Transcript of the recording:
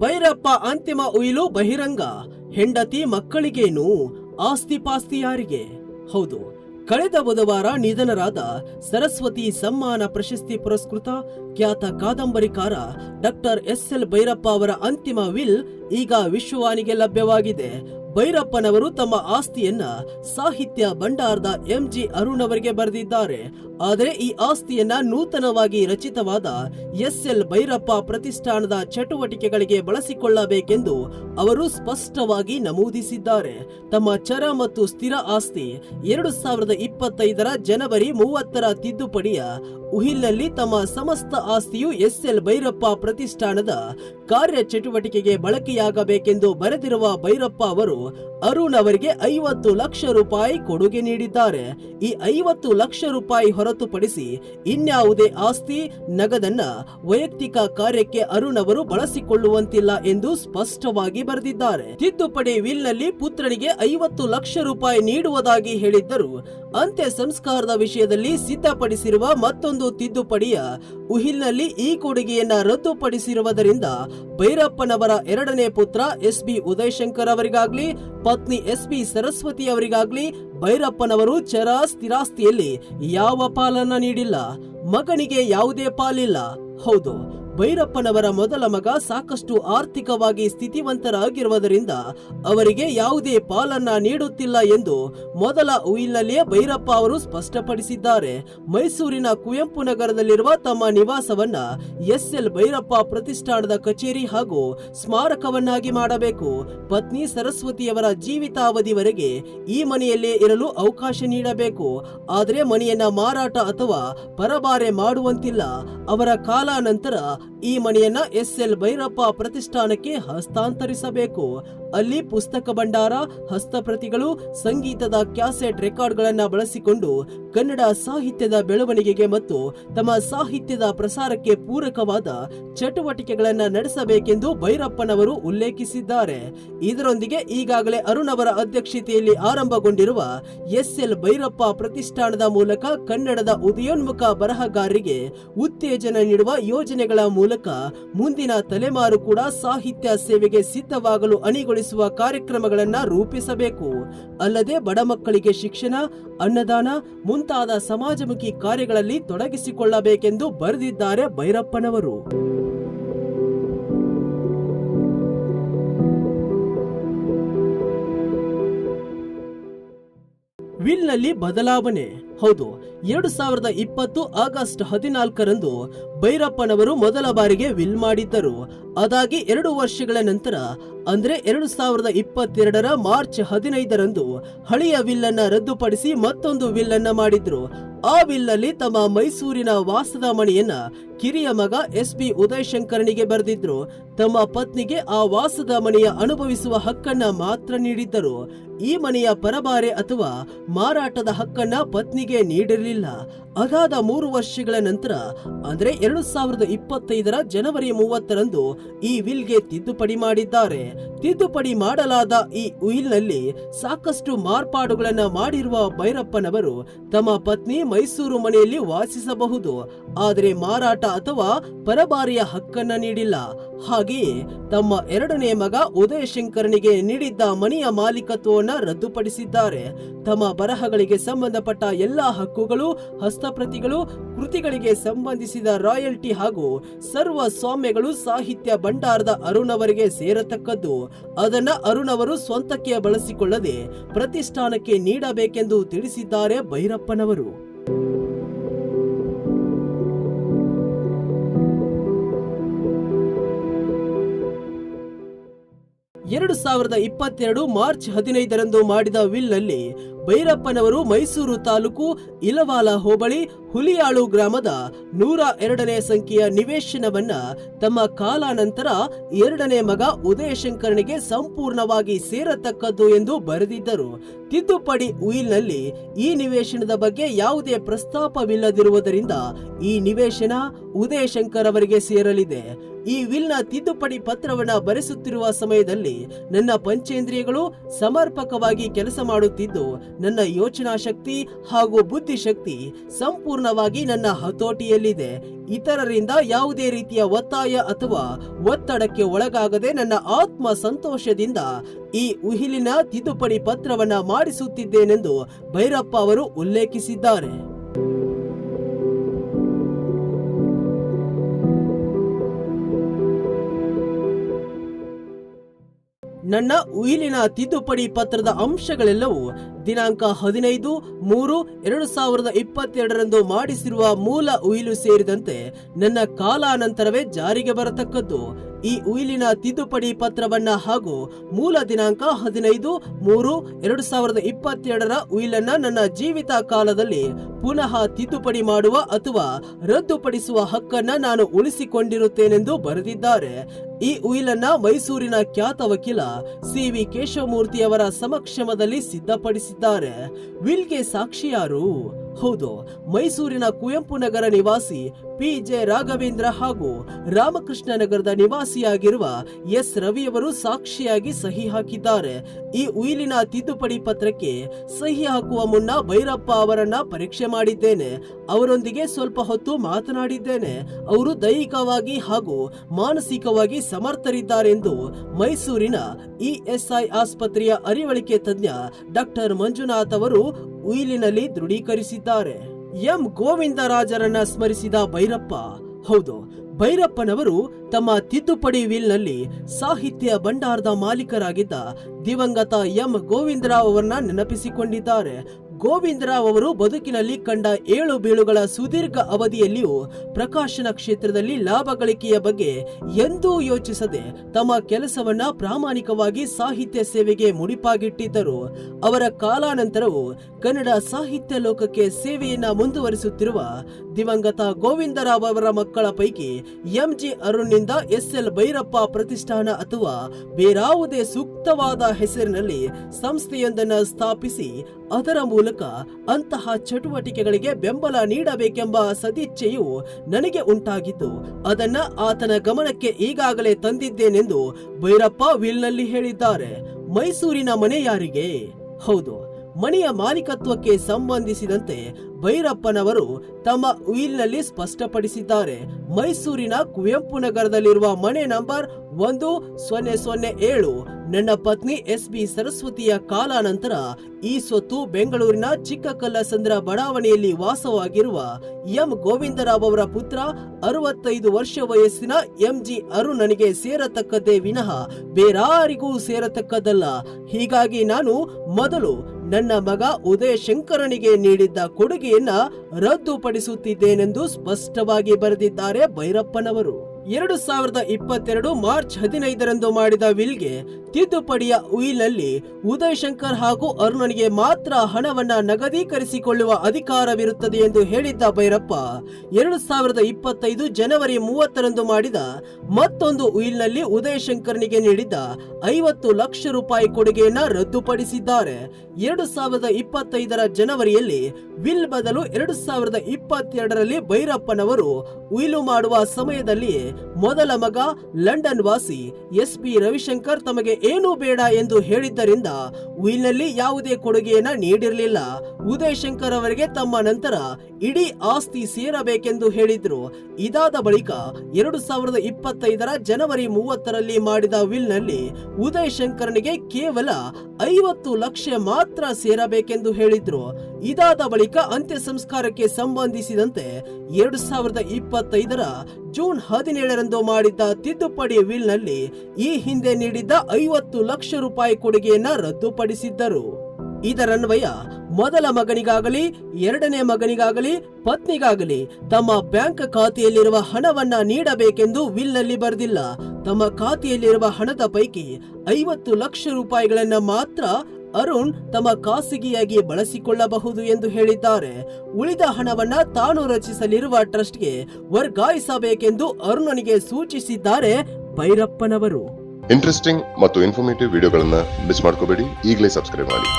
ಭೈರಪ್ಪ ಅಂತಿಮ ಉಯಿಲು ಬಹಿರಂಗ. ಹೆಂಡತಿ ಮಕ್ಕಳಿಗೇನು? ಆಸ್ತಿ ಪಾಸ್ತಿ ಯಾರಿಗೆ? ಹೌದು, ಕಳೆದ ಬುಧವಾರ ನಿಧನರಾದ ಸರಸ್ವತಿ ಸಮ್ಮಾನ ಪ್ರಶಸ್ತಿ ಪುರಸ್ಕೃತ ಖ್ಯಾತ ಕಾದಂಬರಿಕಾರ ಡಾಕ್ಟರ್ ಎಸ್ ಎಲ್ ಭೈರಪ್ಪ ಅವರ ಅಂತಿಮ ವಿಲ್ ಈಗ ವಿಶ್ವವಾಣಿಗೆ ಲಭ್ಯವಾಗಿದೆ. ಭೈರಪ್ಪನವರು ತಮ್ಮ ಆಸ್ತಿಯನ್ನ ಸಾಹಿತ್ಯ ಭಂಡಾರದ ಎಂಜಿ ಅರುಣ್ ಅವರಿಗೆ ಬರೆದಿದ್ದಾರೆ. ಆದರೆ ಈ ಆಸ್ತಿಯನ್ನ ನೂತನವಾಗಿ ರಚಿತವಾದ ಎಸ್ ಎಲ್ ಭೈರಪ್ಪ ಪ್ರತಿಷ್ಠಾನದ ಚಟುವಟಿಕೆಗಳಿಗೆ ಬಳಸಿಕೊಳ್ಳಬೇಕೆಂದು ಅವರು ಸ್ಪಷ್ಟವಾಗಿ ನಮೂದಿಸಿದ್ದಾರೆ. ತಮ್ಮ ಚರ ಮತ್ತು ಸ್ಥಿರ ಆಸ್ತಿ ಎರಡು ಸಾವಿರದ ಇಪ್ಪತ್ತೈದರ ಜನವರಿ ಮೂವತ್ತರ ತಿದ್ದುಪಡಿಯ ಉಹಿಲ್ನಲ್ಲಿ ತಮ್ಮ ಸಮಸ್ತ ಆಸ್ತಿಯು ಎಸ್ ಎಲ್ ಭೈರಪ್ಪ ಪ್ರತಿಷ್ಠಾನದ ಕಾರ್ಯ ಚಟುವಟಿಕೆಗೆ ಬಳಕೆಯಾಗಬೇಕೆಂದು ಬರೆದಿರುವ ಭೈರಪ್ಪ ಅವರು ಅರುಣ್ ಅವರಿಗೆ ಐವತ್ತು ಲಕ್ಷ ರೂಪಾಯಿ ಕೊಡುಗೆ ನೀಡಿದ್ದಾರೆ. ಈ ಐವತ್ತು ಲಕ್ಷ ರೂಪಾಯಿ ಹೊರತುಪಡಿಸಿ ಇನ್ಯಾವುದೇ ಆಸ್ತಿ, ನಗದನ್ನ ವೈಯಕ್ತಿಕ ಕಾರ್ಯಕ್ಕೆ ಅರುಣ್ ಅವರು ಬಳಸಿಕೊಳ್ಳುವಂತಿಲ್ಲ ಎಂದು ಸ್ಪಷ್ಟವಾಗಿ ಬರೆದಿದ್ದಾರೆ. ತಿದ್ದುಪಡಿ ವಿಲ್ನಲ್ಲಿ ಪುತ್ರನಿಗೆ ಐವತ್ತು ಲಕ್ಷ ರೂಪಾಯಿ ನೀಡುವುದಾಗಿ ಹೇಳಿದ್ದರು. ಅಂತ್ಯ ಸಂಸ್ಕಾರದ ವಿಷಯದಲ್ಲಿ ಸಿದ್ಧಪಡಿಸಿರುವ ಮತ್ತೊಂದು ತಿದ್ದುಪಡಿಯ ಉಹಿಲ್ನಲ್ಲಿ ಈ ಕೊಡುಗೆಯನ್ನ ರದ್ದುಪಡಿಸಿರುವುದರಿಂದ ಭೈರಪ್ಪನವರ ಎರಡನೇ ಪುತ್ರ ಎಸ್ ಬಿ ಉದಯಶಂಕರ್ ಅವರಿಗಾಗ್ಲಿ, ಪತ್ನಿ ಎಸ್ ಬಿ ಸರಸ್ವತಿ ಅವರಿಗಾಗ್ಲಿ, ಭೈರಪ್ಪನವರು ಚರ ಸ್ಥಿರಾಸ್ತಿಯಲ್ಲಿ ಯಾವ ಪಾಲನ್ನ ನೀಡಿಲ್ಲ. ಮಗನಿಗೆ ಯಾವುದೇ ಪಾಲಿಲ್ಲ. ಹೌದು ಭೈರಪ್ಪನವರ ಮೊದಲ ಮಗ ಸಾಕಷ್ಟು ಆರ್ಥಿಕವಾಗಿ ಸ್ಥಿತಿವಂತರಾಗಿರುವುದರಿಂದ ಅವರಿಗೆ ಯಾವುದೇ ಪಾಲನ್ನ ನೀಡುತ್ತಿಲ್ಲ ಎಂದು ಮೊದಲ ಉಯಿಲ್ನಲ್ಲಿಯೇ ಭೈರಪ್ಪ ಅವರು ಸ್ಪಷ್ಟಪಡಿಸಿದ್ದಾರೆ. ಮೈಸೂರಿನ ಕುವೆಂಪು ನಗರದಲ್ಲಿರುವ ತಮ್ಮ ನಿವಾಸವನ್ನ ಎಸ್ ಎಲ್ ಭೈರಪ್ಪ ಪ್ರತಿಷ್ಠಾನದ ಕಚೇರಿ ಹಾಗೂ ಸ್ಮಾರಕವನ್ನಾಗಿ ಮಾಡಬೇಕು. ಪತ್ನಿ ಸರಸ್ವತಿಯವರ ಜೀವಿತಾವಧಿವರೆಗೆ ಈ ಮನೆಯಲ್ಲೇ ಇರಲು ಅವಕಾಶ ನೀಡಬೇಕು. ಆದರೆ ಮನೆಯನ್ನ ಮಾರಾಟ ಅಥವಾ ಪರಬಾರೆ ಮಾಡುವಂತಿಲ್ಲ. ಅವರ ಕಾಲಾನಂತರ ಈ ಮನೆಯನ್ನ ಎಸ್ ಎಲ್ ಭೈರಪ್ಪ ಪ್ರತಿಷ್ಠಾನಕ್ಕೆ ಹಸ್ತಾಂತರಿಸಬೇಕು. ಅಲ್ಲಿ ಪುಸ್ತಕ ಭಂಡಾರ, ಹಸ್ತಪ್ರತಿಗಳು, ಸಂಗೀತದ ಕ್ಯಾಸೆಟ್ ರೆಕಾರ್ಡ್ಗಳನ್ನು ಬಳಸಿಕೊಂಡು ಕನ್ನಡ ಸಾಹಿತ್ಯದ ಬೆಳವಣಿಗೆಗೆ ಮತ್ತು ತಮ್ಮ ಸಾಹಿತ್ಯದ ಪ್ರಸಾರಕ್ಕೆ ಪೂರಕವಾದ ಚಟುವಟಿಕೆಗಳನ್ನ ನಡೆಸಬೇಕೆಂದು ಭೈರಪ್ಪನವರು ಉಲ್ಲೇಖಿಸಿದ್ದಾರೆ. ಇದರೊಂದಿಗೆ ಈಗಾಗಲೇ ಅರುಣ್ ಅವರ ಅಧ್ಯಕ್ಷತೆಯಲ್ಲಿ ಆರಂಭಗೊಂಡಿರುವ ಎಸ್ ಎಲ್ ಭೈರಪ್ಪ ಪ್ರತಿಷ್ಠಾನದ ಮೂಲಕ ಕನ್ನಡದ ಉದಯೋನ್ಮುಖ ಬರಹಗಾರರಿಗೆ ಉತ್ತೇಜನ ನೀಡುವ ಯೋಜನೆಗಳ ಮೂಲಕ ಮುಂದಿನ ತಲೆಮಾರು ಕೂಡ ಸಾಹಿತ್ಯ ಸೇವೆಗೆ ಸಿದ್ಧವಾಗಲು ಅಣಿಗೊಳಿಸುವ ಕಾರ್ಯಕ್ರಮಗಳನ್ನು ರೂಪಿಸಬೇಕು. ಅಲ್ಲದೆ ಬಡ ಮಕ್ಕಳಿಗೆ ಶಿಕ್ಷಣ ಅನ್ನದಾನ ಮುಂತಾದ ಸಮಾಜಮುಖಿ ಕಾರ್ಯಗಳಲ್ಲಿ ತೊಡಗಿಸಿಕೊಳ್ಳಬೇಕೆಂದು ಬರೆದಿದ್ದಾರೆ ಭೈರಪ್ಪನವರು. ವಿಲ್ನಲ್ಲಿ ಬದಲಾವಣೆ. ಹೌದು, ಎರಡು ಸಾವಿರದ ಇಪ್ಪತ್ತು ಆಗಸ್ಟ್ ಹದಿನಾಲ್ಕರಂದು ಭೈರಪ್ಪನವರು ಮೊದಲ ಬಾರಿಗೆ ವಿಲ್ ಮಾಡಿದ್ದರು. ಅದಾಗಿ ಎರಡು ವರ್ಷಗಳ ನಂತರ, ಅಂದ್ರೆ ಎರಡು ಸಾವಿರದ ಇಪ್ಪತ್ತೆರಡರ ಮಾರ್ಚ್ ಹದಿನೈದರಂದು ಹಳೆಯ ವಿಲ್ ಅನ್ನ ರದ್ದುಪಡಿಸಿ ಮತ್ತೊಂದು ವಿಲ್ ಅನ್ನ ಮಾಡಿದ್ರು. ಆ ವಿಲ್ ಅಲ್ಲಿ ತಮ್ಮ ಮೈಸೂರಿನ ವಾಸದ ಮನೆಯನ್ನ ಕಿರಿಯ ಮಗ ಎಸ್ ಪಿ ಉದಯಶಂಕರನಿಗೆ ಬರೆದಿದ್ರು. ತಮ್ಮ ಪತ್ನಿಗೆ ಆ ವಾಸದ ಮನೆಯ ಅನುಭವಿಸುವ ಹಕ್ಕನ್ನ ಮಾತ್ರ ನೀಡಿದ್ದರು. ಈ ಮನೆಯ ಪರಬಾರೆ ಅಥವಾ ಮಾರಾಟದ ಹಕ್ಕನ್ನ ಪತ್ನಿಗೆ ನೀಡಿರಲಿಲ್ಲ. ಅದಾದ ಮೂರು ವರ್ಷಗಳ ನಂತರ, ಅಂದ್ರೆ ಎರಡು ಸಾವಿರದ ಇಪ್ಪತ್ತೈದರ ಜನವರಿ ಮೂವತ್ತರಂದು ಈ ವಿಲ್ಗೆ ತಿದ್ದುಪಡಿ ಮಾಡಿದ್ದಾರೆ. ತಿದ್ದುಪಡಿ ಮಾಡಲಾದ ಈ ಉಯಿಲ್ನಲ್ಲಿ ಸಾಕಷ್ಟು ಮಾರ್ಪಾಡುಗಳನ್ನ ಮಾಡಿರುವ ಭೈರಪ್ಪನವರು ತಮ್ಮ ಪತ್ನಿ ಮೈಸೂರು ಮನೆಯಲ್ಲಿ ವಾಸಿಸಬಹುದು. ಆದರೆ ಮಾರಾಟ ಅಥವಾ ಪರಬಾರಿಯ ಹಕ್ಕನ್ನ ನೀಡಿಲ್ಲ. ಹಾಗೆಯೇ ತಮ್ಮ ಎರಡನೇ ಮಗ ಉದಯಶಂಕರನಿಗೆ ನೀಡಿದ್ದ ಮನೆಯ ಮಾಲೀಕತ್ವವನ್ನ ರದ್ದುಪಡಿಸಿದ್ದಾರೆ. ತಮ್ಮ ಬರಹಗಳಿಗೆ ಸಂಬಂಧಪಟ್ಟ ಎಲ್ಲಾ ಹಕ್ಕುಗಳು, ಹಸ್ತಪ್ರತಿಗಳು, ಕೃತಿಗಳಿಗೆ ಸಂಬಂಧಿಸಿದ ರಾಯಲ್ಟಿ ಹಾಗೂ ಸರ್ವ ಸ್ವಾಮ್ಯಗಳು ಸಾಹಿತ್ಯ ಭಂಡಾರದ ಅರುಣ್ ಅವರಿಗೆ ಸೇರತಕ್ಕದ್ದು. ಅದನ್ನ ಅರುಣ್ ಅವರು ಸ್ವಂತಕ್ಕೆ ಬಳಸಿಕೊಳ್ಳದೆ ಪ್ರತಿಷ್ಠಾನಕ್ಕೆ ನೀಡಬೇಕೆಂದು ತಿಳಿಸಿದ್ದಾರೆ ಭೈರಪ್ಪನವರು. ಎರಡು ಸಾವಿರದ ಇಪ್ಪತ್ತೆರಡು ಮಾರ್ಚ್ ಹದಿನೈದರಂದು ಮಾಡಿದ ವಿಲ್ನಲ್ಲಿ ಭೈರಪ್ಪನವರು ಮೈಸೂರು ತಾಲೂಕು ಇಲವಾಲ ಹೋಬಳಿ ಹುಲಿಯಾಳು ಗ್ರಾಮದ ನೂರ ಎರಡನೇ ಸಂಖ್ಯೆಯ ನಿವೇಶನವನ್ನ ತಮ್ಮ ಕಾಲಾನಂತರ ಎರಡನೇ ಮಗ ಉದಯಶಂಕರನಿಗೆ ಸಂಪೂರ್ಣವಾಗಿ ಸೇರತಕ್ಕದ್ದು ಎಂದು ಬರೆದಿದ್ದರು. ತಿದ್ದುಪಡಿ ಉಯಿಲ್ನಲ್ಲಿ ಈ ನಿವೇಶನದ ಬಗ್ಗೆ ಯಾವುದೇ ಪ್ರಸ್ತಾಪವಿಲ್ಲದಿರುವುದರಿಂದ ಈ ನಿವೇಶನ ಉದಯಶಂಕರ್ ಅವರಿಗೆ ಸೇರಲಿದೆ. ಈ ವಿಲ್ನ ತಿದ್ದುಪಡಿ ಪತ್ರವನ್ನ ಬರೆಸುತ್ತಿರುವ ಸಮಯದಲ್ಲಿ ನನ್ನ ಪಂಚೇಂದ್ರಿಯಗಳು ಸಮರ್ಪಕವಾಗಿ ಕೆಲಸ ಮಾಡುತ್ತಿದ್ದು ನನ್ನ ಯೋಚನಾ ಶಕ್ತಿ ಹಾಗೂ ಬುದ್ಧಿಶಕ್ತಿ ಸಂಪೂರ್ಣವಾಗಿ ನನ್ನ ಹತೋಟಿಯಲ್ಲಿದೆ. ಇತರರಿಂದ ಯಾವುದೇ ರೀತಿಯ ಒತ್ತಾಯ ಅಥವಾ ಒತ್ತಡಕ್ಕೆ ಒಳಗಾಗದೆ ನನ್ನ ಆತ್ಮ ಸಂತೋಷದಿಂದ ಈ ಉಹಿಲಿನ ತಿದ್ದುಪಡಿ ಪತ್ರವನ್ನ ಮಾಡಿಸುತ್ತಿದ್ದೇನೆಂದು ಭೈರಪ್ಪ ಅವರು ಉಲ್ಲೇಖಿಸಿದ್ದಾರೆ. ನನ್ನ ಉಯಿಲಿನ ತಿದ್ದುಪಡಿ ಪತ್ರದ ಅಂಶಗಳೆಲ್ಲವೂ ದಿನಾಂಕ ಹದಿನೈದು ಮೂರು ಎರಡು ಸಾವಿರದ ಇಪ್ಪತ್ತೆರಡರಂದು ಮಾಡಿಸಿರುವ ಮೂಲ ಉಯಿಲು ಸೇರಿದಂತೆ ನನ್ನ ಕಾಲಾನಂತರವೇ ಜಾರಿಗೆ ಬರತಕ್ಕದ್ದು. ಈ ಉಯಿಲಿನ ತಿದ್ದುಪಡಿ ಪತ್ರವನ್ನ ಹಾಗೂ ಮೂಲ ದಿನಾಂಕ ಹದಿನೈದು ಮೂರು ಎರಡು ಸಾವಿರದ ಇಪ್ಪತ್ತೆರಡರ ಉಯಿಲನ್ನ ನನ್ನ ಜೀವಿತ ಕಾಲದಲ್ಲಿ ಪುನಃ ತಿದ್ದುಪಡಿ ಮಾಡುವ ಅಥವಾ ರದ್ದುಪಡಿಸುವ ಹಕ್ಕನ್ನ ನಾನು ಉಳಿಸಿಕೊಂಡಿರುತ್ತೇನೆಂದು ಬರೆದಿದ್ದಾರೆ. ಈ ಉಯಿಲನ್ನ ಮೈಸೂರಿನ ಖ್ಯಾತ ವಕೀಲ ಸಿ ವಿ ಕೇಶವಮೂರ್ತಿಯವರ ಸಮಕ್ಷಮದಲ್ಲಿ ಸಿದ್ಧಪಡಿಸಿದ್ದಾರೆ. ವಿಲ್ಗೆ ಸಾಕ್ಷಿಯಾರು? ಹೌದು, ಮೈಸೂರಿನ ಕುವೆಂಪು ನಗರ ನಿವಾಸಿ ಪಿ ಜೆ ರಾಘವೇಂದ್ರ ಹಾಗೂ ರಾಮಕೃಷ್ಣ ನಗರದ ನಿವಾಸಿಯಾಗಿರುವ ಎಸ್. ರವಿಯವರು ಸಾಕ್ಷಿಯಾಗಿ ಸಹಿ ಹಾಕಿದ್ದಾರೆ. ಈ ಉಯಿಲಿನ ತಿದ್ದುಪಡಿ ಪತ್ರಕ್ಕೆ ಸಹಿ ಹಾಕುವ ಮುನ್ನ ಭೈರಪ್ಪ ಅವರನ್ನ ಪರೀಕ್ಷೆ ಮಾಡಿದ್ದೇನೆ. ಅವರೊಂದಿಗೆ ಸ್ವಲ್ಪ ಹೊತ್ತು ಮಾತನಾಡಿದ್ದೇನೆ. ಅವರು ದೈಹಿಕವಾಗಿ ಹಾಗೂ ಮಾನಸಿಕವಾಗಿ ಸಮರ್ಥರಿದ್ದಾರೆಂದು ಮೈಸೂರಿನ ಇಎಸ್ಐ ಆಸ್ಪತ್ರೆಯ ಅರಿವಳಿಕೆ ತಜ್ಞ ಡಾಕ್ಟರ್ ಮಂಜುನಾಥ್ ಅವರು ಉಯಿಲಿನಲ್ಲಿ ದೃಢೀಕರಿಸಿದ್ದಾರೆ. ಎಂ ಗೋವಿಂದರಾಜರನ್ನ ಸ್ಮರಿಸಿದ ಭೈರಪ್ಪ. ಹೌದು, ಭೈರಪ್ಪನವರು ತಮ್ಮ ತಿದ್ದುಪಡಿ ವಿಲ್ನಲ್ಲಿ ಸಾಹಿತ್ಯ ಭಂಡಾರದ ಮಾಲೀಕರಾಗಿದ್ದ ದಿವಂಗತ ಎಂ ಗೋವಿಂದರಾವ್ ಅವರನ್ನ ನೆನಪಿಸಿಕೊಂಡಿದ್ದಾರೆ. ಗೋವಿಂದರಾವ್ ಅವರು ಬದುಕಿನಲ್ಲಿ ಕಂಡ ಏಳು ಬೀಳುಗಳ ಸುದೀರ್ಘ ಅವಧಿಯಲ್ಲಿಯೂ ಪ್ರಕಾಶನ ಕ್ಷೇತ್ರದಲ್ಲಿ ಲಾಭ ಗಳಿಕೆಯ ಬಗ್ಗೆ ಎಂದೂ ಯೋಚಿಸದೆ ತಮ್ಮ ಕೆಲಸವನ್ನ ಪ್ರಾಮಾಣಿಕವಾಗಿ ಸಾಹಿತ್ಯ ಸೇವೆಗೆ ಮುಡಿಪಾಗಿಟ್ಟಿದ್ದರು. ಅವರ ಕಾಲಾನಂತರವು ಕನ್ನಡ ಸಾಹಿತ್ಯ ಲೋಕಕ್ಕೆ ಸೇವೆಯನ್ನ ಮುಂದುವರಿಸುತ್ತಿರುವ ದಿವಂಗತ ಗೋವಿಂದರಾವ್ ಅವರ ಮಕ್ಕಳ ಪೈಕಿ ಎಂಜಿ ಅರುಣ್ನಿಂದ ಎಸ್ ಎಲ್ ಭೈರಪ್ಪ ಪ್ರತಿಷ್ಠಾನ ಅಥವಾ ಬೇರಾವುದೇ ಸೂಕ್ತವಾದ ಹೆಸರಿನಲ್ಲಿ ಸಂಸ್ಥೆಯೊಂದನ್ನು ಸ್ಥಾಪಿಸಿ ಅದರ ಮೂಲಕ ಅಂತಹ ಚಟುವಟಿಕೆಗಳಿಗೆ ಬೆಂಬಲ ನೀಡಬೇಕೆಂಬ ಸದಿಚ್ಛೆಯು ನನಗೆ ಉಂಟಾಗಿದ್ದು ಅದನ್ನ ಆತನ ಗಮನಕ್ಕೆ ಈಗಾಗಲೇ ತಂದಿದ್ದೇನೆಂದು ಭೈರಪ್ಪ ವಿಲ್ನಲ್ಲಿ ಹೇಳಿದ್ದಾರೆ. ಮೈಸೂರಿನ ಮನೆ ಯಾರಿಗೆ ಹೌದು. ಮನೆಯ ಮಾಲೀಕತ್ವಕ್ಕೆ ಸಂಬಂಧಿಸಿದಂತೆ ಭೈರಪ್ಪನವರು ತಮ್ಮ ಉಯಿಲ್ನಲ್ಲಿ ಸ್ಪಷ್ಟಪಡಿಸಿದ್ದಾರೆ. ಮೈಸೂರಿನ ಕುವೆಂಪು ನಗರದಲ್ಲಿರುವ ಮನೆ ನಂಬರ್ ಒಂದು ಸೊನ್ನೆ ಸೊನ್ನೆ ಏಳು. ನನ್ನ ಪತ್ನಿ ಎಸ್ ಬಿ ಸರಸ್ವತಿಯ ಕಾಲಾನಂತರ ಈ ಸ್ವತ್ತು ಬೆಂಗಳೂರಿನ ಚಿಕ್ಕಕಲ್ಲಸಂದ್ರ ಬಡಾವಣೆಯಲ್ಲಿ ವಾಸವಾಗಿರುವ ಎಂ ಗೋವಿಂದರಾವ್ ಅವರ ಪುತ್ರ ಅರವತ್ತೈದು ವರ್ಷ ವಯಸ್ಸಿನ ಎಂ ಜಿ ಅರುಣನಿಗೆ ಸೇರತಕ್ಕದ್ದೇ ವಿನಃ ಬೇರಾರಿಗೂ ಸೇರತಕ್ಕದ್ದಲ್ಲ. ಹೀಗಾಗಿ ನಾನು ಮೊದಲು ನನ್ನ ಮಗ ಉದಯ ಶಂಕರನಿಗೆ ನೀಡಿದ್ದ ಕೊಡುಗೆಯನ್ನ ರದ್ದುಪಡಿಸುತ್ತಿದ್ದೇನೆಂದು ಸ್ಪಷ್ಟವಾಗಿ ಬರೆದಿದ್ದಾರೆ ಭೈರಪ್ಪನವರು. ಎರಡು ಸಾವಿರದ ಇಪ್ಪತ್ತೆರಡು ಮಾರ್ಚ್ ಹದಿನೈದರಂದು ಮಾಡಿದ ವಿಲ್ಗೆ ತಿದ್ದುಪಡಿಯ ಉಯಿಲ್ನಲ್ಲಿ ಉದಯ್ ಶಂಕರ್ ಹಾಗೂ ಅರುಣನಿಗೆ ಮಾತ್ರ ಹಣವನ್ನ ನಗದೀಕರಿಸಿಕೊಳ್ಳುವ ಅಧಿಕಾರವಿರುತ್ತದೆ ಎಂದು ಹೇಳಿದ್ದ ಭೈರಪ್ಪ, ಎರಡು ಸಾವಿರದ ಇಪ್ಪತ್ತೈದು ಜನವರಿ ಮೂವತ್ತರಂದು ಮಾಡಿದ ಮತ್ತೊಂದು ಉಯಿಲ್ನಲ್ಲಿ ಉದಯ್ ಶಂಕರ್ನಿಗೆ ನೀಡಿದ್ದ ಐವತ್ತು ಲಕ್ಷ ರೂಪಾಯಿ ಕೊಡುಗೆಯನ್ನ ರದ್ದುಪಡಿಸಿದ್ದಾರೆ. ಎರಡು ಸಾವಿರದ ಇಪ್ಪತ್ತೈದರ ಜನವರಿಯಲ್ಲಿ ವಿಲ್ ಬದಲು ಎರಡು ಸಾವಿರದ ಇಪ್ಪತ್ತೆರಡರಲ್ಲಿ ಭೈರಪ್ಪನವರು ಉಯಿಲು ಮಾಡುವ ಸಮಯದಲ್ಲಿ ಮೊದಲ ಮಗ ಲಂಡನ್ ವಾಸಿ ಎಸ್ ಪಿ ರವಿಶಂಕರ್ ತಮಗೆ ಏನೂ ಬೇಡ ಎಂದು ಹೇಳಿದ್ದರಿಂದ ಉಯಿಲ್ನಲ್ಲಿ ಯಾವುದೇ ಕೊಡುಗೆಯನ್ನ ನೀಡಿರಲಿಲ್ಲ. ಉದಯ್ ಶಂಕರ್ ಅವರಿಗೆ ತಮ್ಮ ನಂತರ ಇಡೀ ಆಸ್ತಿ ಸೇರಬೇಕೆಂದು ಹೇಳಿದ್ರು. ಇದಾದ ಬಳಿಕ ಎರಡು ಸಾವಿರದ ಇಪ್ಪತ್ತೈದರ ಜನವರಿ ಮೂವತ್ತರಲ್ಲಿ ಮಾಡಿದ ವಿಲ್ನಲ್ಲಿ ಉದಯ್ ಶಂಕರ್ನಿಗೆ ಕೇವಲ ಐವತ್ತು ಲಕ್ಷ ಮಾತ್ರ ಸೇರಬೇಕೆಂದು ಹೇಳಿದ್ರು. ಇದಾದ ಬಳಿಕ ಅಂತ್ಯ ಸಂಸ್ಕಾರಕ್ಕೆ ಸಂಬಂಧಿಸಿದಂತೆ ಎರಡು ಸಾವಿರದ ಇಪ್ಪತ್ತೈದರ ಜೂನ್ ಹದಿನೇಳರಂದು ಮಾಡಿದ್ದ ತಿದ್ದುಪಡಿ ವಿಲ್ನಲ್ಲಿ ಈ ಹಿಂದೆ ನೀಡಿದ್ದ ಐವತ್ತು ಲಕ್ಷ ರೂಪಾಯಿ ಕೊಡುಗೆಯನ್ನ ರದ್ದುಪಡಿಸಿದ್ದರು. ಇದರನ್ವಯ ಮೊದಲ ಮಗನಿಗಾಗಲಿ, ಎರಡನೇ ಮಗನಿಗಾಗಲಿ, ಪತ್ನಿಗಾಗಲಿ ತಮ್ಮ ಬ್ಯಾಂಕ್ ಖಾತೆಯಲ್ಲಿರುವ ಹಣವನ್ನ ನೀಡಬೇಕೆಂದು ವಿಲ್ನಲ್ಲಿ ಬರೆದಿಲ್ಲ. ತಮ್ಮ ಖಾತೆಯಲ್ಲಿರುವ ಹಣದ ಪೈಕಿ ಐವತ್ತು ಲಕ್ಷ ರೂಪಾಯಿಗಳನ್ನ ಮಾತ್ರ ಅರುಣ್ ತಮ್ಮ ಖಾಸಗಿಯಾಗಿ ಬಳಸಿಕೊಳ್ಳಬಹುದು ಎಂದು ಹೇಳಿದ್ದಾರೆ. ಉಳಿದ ಹಣವನ್ನ ತಾನು ರಚಿಸಲಿರುವ ಟ್ರಸ್ಟ್ಗೆ ವರ್ಗಾಯಿಸಬೇಕೆಂದು ಅರುಣನಿಗೆ ಸೂಚಿಸಿದ್ದಾರೆ ಭೈರಪ್ಪನವರು. ಇಂಟ್ರೆಸ್ಟಿಂಗ್ ಮತ್ತು ಇನ್ಫಾರ್ಮೇಟಿವ್ ವಿಡಿಯೋಗಳನ್ನ ಮಿಸ್ ಮಾಡ್ಕೋಬೇಡಿ. ಈಗಲೇ ಸಬ್ಸ್ಕ್ರೈಬ್ ಮಾಡಿ.